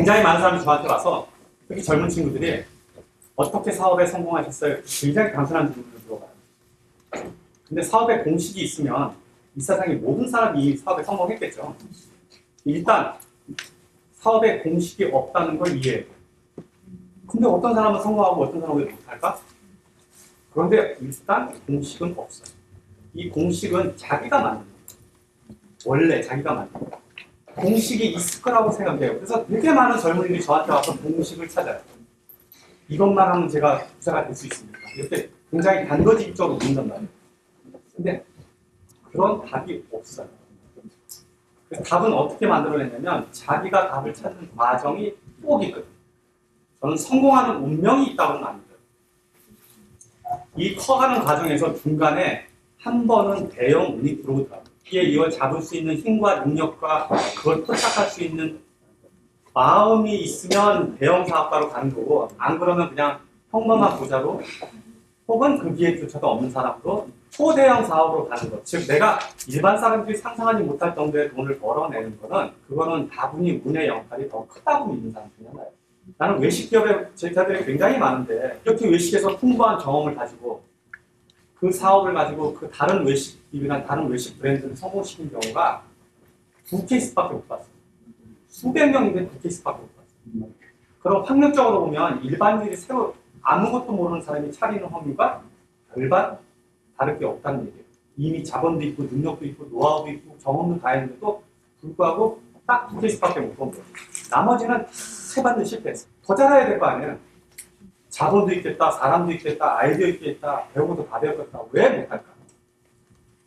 굉장히 많은 사람이 저한테 와서 특히 젊은 친구들이 어떻게 사업에 성공하셨어요? 굉장히 단순한 질문을 물어봐요. 근데 사업에 공식이 있으면 이 세상의 모든 사람이 이 사업에 성공했겠죠. 일단 사업에 공식이 없다는 걸 이해해요. 근데 어떤 사람은 성공하고 어떤 사람은 왜 못할까? 그런데 일단 공식은 없어요. 이 공식은 자기가 만든 거예요. 원래 자기가 만든 거예요. 공식이 있을 거라고 생각해요. 그래서 되게 많은 젊은이들이 저한테 와서 공식을 찾아요. 이것만 하면 제가 부자가 될 수 있습니까? 이렇게 굉장히 단거지적으로 묻는단 말이에요. 근데 그런 답이 없어요. 그래서 답은 어떻게 만들어냈냐면 자기가 답을 찾는 과정이 꼭 있거든요. 저는 성공하는 운명이 있다고는 안 믿어요. 이 커가는 과정에서 중간에 한 번은 대형 운이 들어오더라고요. 이에 이걸 잡을 수 있는 힘과 능력과 그걸 포착할 수 있는 마음이 있으면 대형 사업가로 가는 거고 안 그러면 그냥 평범한 부자로 혹은 그 기회조차도 없는 사람으로 초대형 사업으로 가는 것. 즉 내가 일반 사람들이 상상하지 못할 정도의 돈을 벌어내는 거는 그거는 다분히 운의 역할이 더 크다고 믿는 사람 중에 하나예요. 나는 외식 기업의 제자들이 굉장히 많은데 이렇게 외식에서 풍부한 경험을 가지고 그 사업을 가지고 그 다른 외식집이나 다른 외식 브랜드를 성공시킨 경우가 두 케이스밖에 못 봤어요. 수백 명인데 두 케이스밖에 못 봤어요. 그럼 확률적으로 보면 일반인들이 새로 아무것도 모르는 사람이 차리는 확률과 별반 다를 게 없다는 얘기예요. 이미 자본도 있고 능력도 있고 노하우도 있고 경험도 다 했는데도 불구하고 딱두 케이스밖에 못 본 거예요. 나머지는 세 번도 실패했어요. 더 잘해야 될 거 아니에요. 자본도 있겠다, 사람도 있겠다, 아이디어 있겠다, 배우고도 다 배웠겠다. 왜 못할까?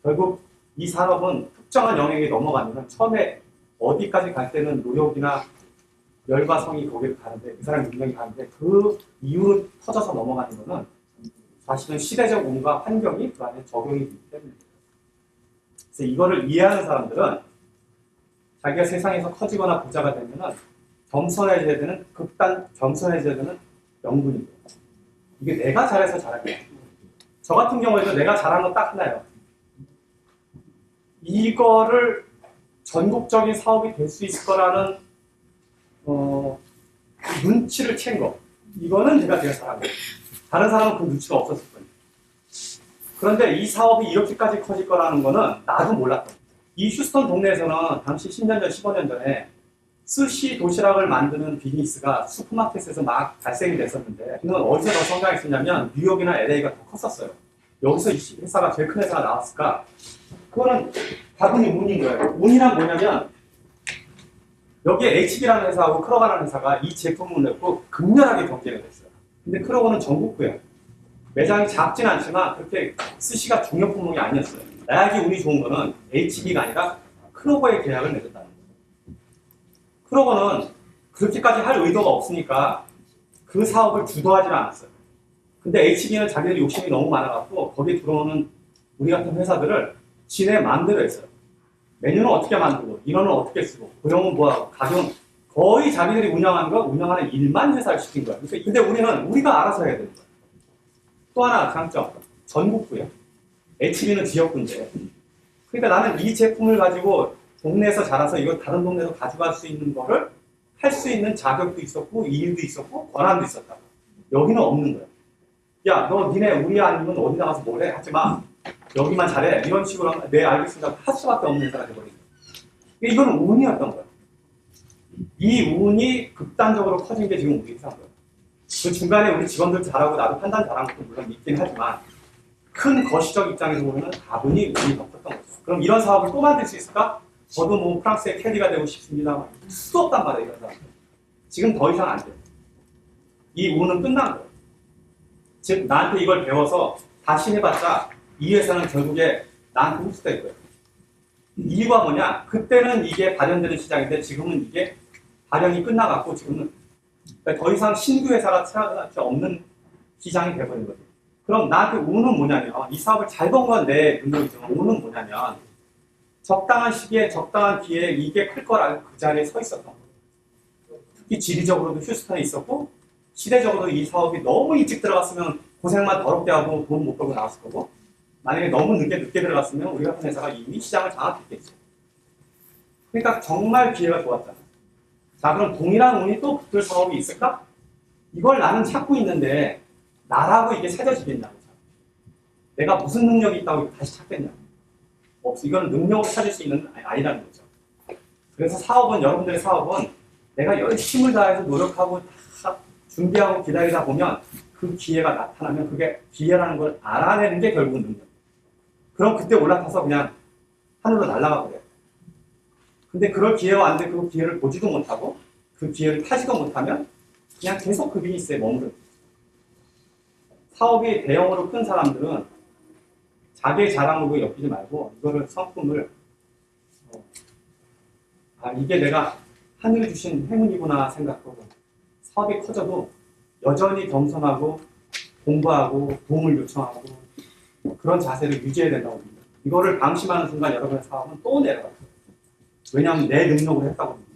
결국 이 산업은 특정한 영역에 넘어가면 처음에 어디까지 갈 때는 노력이나 열과 성이 거기를 가는데 그 사람 능력이 가는데 그 이유로 터져서 넘어가는 거는 사실은 시대적 운과 환경이 그 안에 적용이 되기 때문입니다. 그래서 이거를 이해하는 사람들은 자기가 세상에서 커지거나 부자가 되면은 겸손해져야 되는 극단 겸손해져야 되는 명분입니다. 이게 내가 잘해서 잘한 거야. 저 같은 경우에도 내가 잘한 거 딱 하나요. 이거를 전국적인 사업이 될 수 있을 거라는 어, 눈치를 챈 거. 이거는 제가 되게 잘한 거예요. 다른 사람은 그 눈치가 없었을 거예요. 그런데 이 사업이 이렇게까지 커질 거라는 거는 나도 몰랐던 거예요. 이 휴스턴 동네에서는 당시 10년 전, 15년 전에 스시 도시락을 만드는 비즈니스가 슈퍼마켓에서 막 발생이 됐었는데 그는 어디서 더 성장했었냐면 뉴욕이나 LA가 더 컸었어요. 여기서 이 회사가 제일 큰 회사가 나왔을까? 그거는 다분히 운인 거예요. 운이란 뭐냐면 여기에 HB라는 회사하고 크로가라는 회사가 이 제품을 내고 극렬하게 경쟁을 했어요. 근데 크로가는 전국구예요. 매장이 작진 않지만 그렇게 스시가 중요 품목이 아니었어요. 나약이 운이 좋은 거는 HB가 아니라 크로거의 계약을 맺었다는 거예요. 크로거는 그렇게까지 할 의도가 없으니까 그 사업을 주도하지 않았어요. 근데 HB는 자기들 욕심이 너무 많아갖고 거기에 들어오는 우리 같은 회사들을 지네 마음대로 했어요. 메뉴는 어떻게 만들고, 인원은 어떻게 쓰고, 고용은 뭐하고, 가격은 거의 자기들이 운영하는 거, 운영하는 일만 회사를 시킨 거야. 그러니까 근데 우리는 우리가 알아서 해야 되는 거야. 또 하나 장점, 전국구요. HB는 지역구인데. 그러니까 나는 이 제품을 가지고 동네에서 자라서 이거 다른 동네로 가져갈 수 있는 거를 할 수 있는 자격도 있었고, 이유도 있었고, 권한도 있었다. 여기는 없는 거야. 야, 너 니네 우리 아니면 어디 나가서 뭐래? 하지 마. 여기만 잘해. 이런 식으로 하면, 네, 알겠습니다. 할 수밖에 없는 회사가 돼버린 거야. 이거는 운이었던 거야. 이 운이 극단적으로 커진 게 지금 우리 회사인 거야. 그 중간에 우리 직원들 잘하고 나도 판단 잘한 것도 물론 있긴 하지만 큰 거시적 입장에서 보면 다분히 운이 더 컸던 거죠. 그럼 이런 사업을 또 만들 수 있을까? 저도 뭐 프랑스의 캐리가 되고 싶습니다. 수도 없단 말이에요, 이런 사람. 지금 더 이상 안 돼. 이 운은 끝난 거예요. 즉, 나한테 이걸 배워서 다시 해봤자 이 회사는 결국에 나한테 흡수될 거예요. 이유가 뭐냐? 그때는 이게 발현되는 시장인데 지금은 이게 발현이 끝나갔고 지금은 그러니까 더 이상 신규 회사가 태어날 수 없는 시장이 돼버린 거죠. 그럼 나한테 운은 뭐냐면 이 사업을 잘 본 건 내 능력이지만 운은 뭐냐면 적당한 시기에 적당한 기회에 이게 클 거라고 그 자리에 서 있었던 거예요. 특히 지리적으로도 휴스턴에 있었고 시대적으로 이 사업이 너무 일찍 들어갔으면 고생만 더럽게 하고 돈 못 벌고 나왔을 거고 만약에 너무 늦게 늦게 들어갔으면 우리 같은 회사가 이미 시장을 장악했겠죠. 그러니까 정말 기회가 좋았잖아요. 자, 그럼 동일한 운이 또 붙을 사업이 있을까? 이걸 나는 찾고 있는데 나라고 이게 찾아지겠냐고. 내가 무슨 능력이 있다고 다시 찾겠냐? 없어. 이거는 능력으로 찾을 수 있는 아니- 아니라는 거죠. 그래서 사업은 여러분들의 사업은 내가 열심을 다해서 노력하고 다 준비하고 기다리다 보면 그 기회가 나타나면 그게 기회라는 걸 알아내는 게 결국은 능력. 그럼 그때 올라타서 그냥 하늘로 날아가 버려요. 근데 그럴 기회가 왔는데 그 기회를 보지도 못하고 그 기회를 타지도 못하면 그냥 계속 그 비즈니스에 머무르는. 사업이 대형으로 큰 사람들은 자기의 자랑으로 엮이지 말고 이거를 성품을 어, 아 이게 내가 하늘이 주신 행운이구나 생각하고 사업이 커져도 여전히 겸손하고 공부하고 도움을 요청하고 그런 자세를 유지해야 된다고 봅니다. 이거를 방심하는 순간 여러분의 사업은 또 내려가요. 왜냐하면 내 능력으로 했다고 봅니다.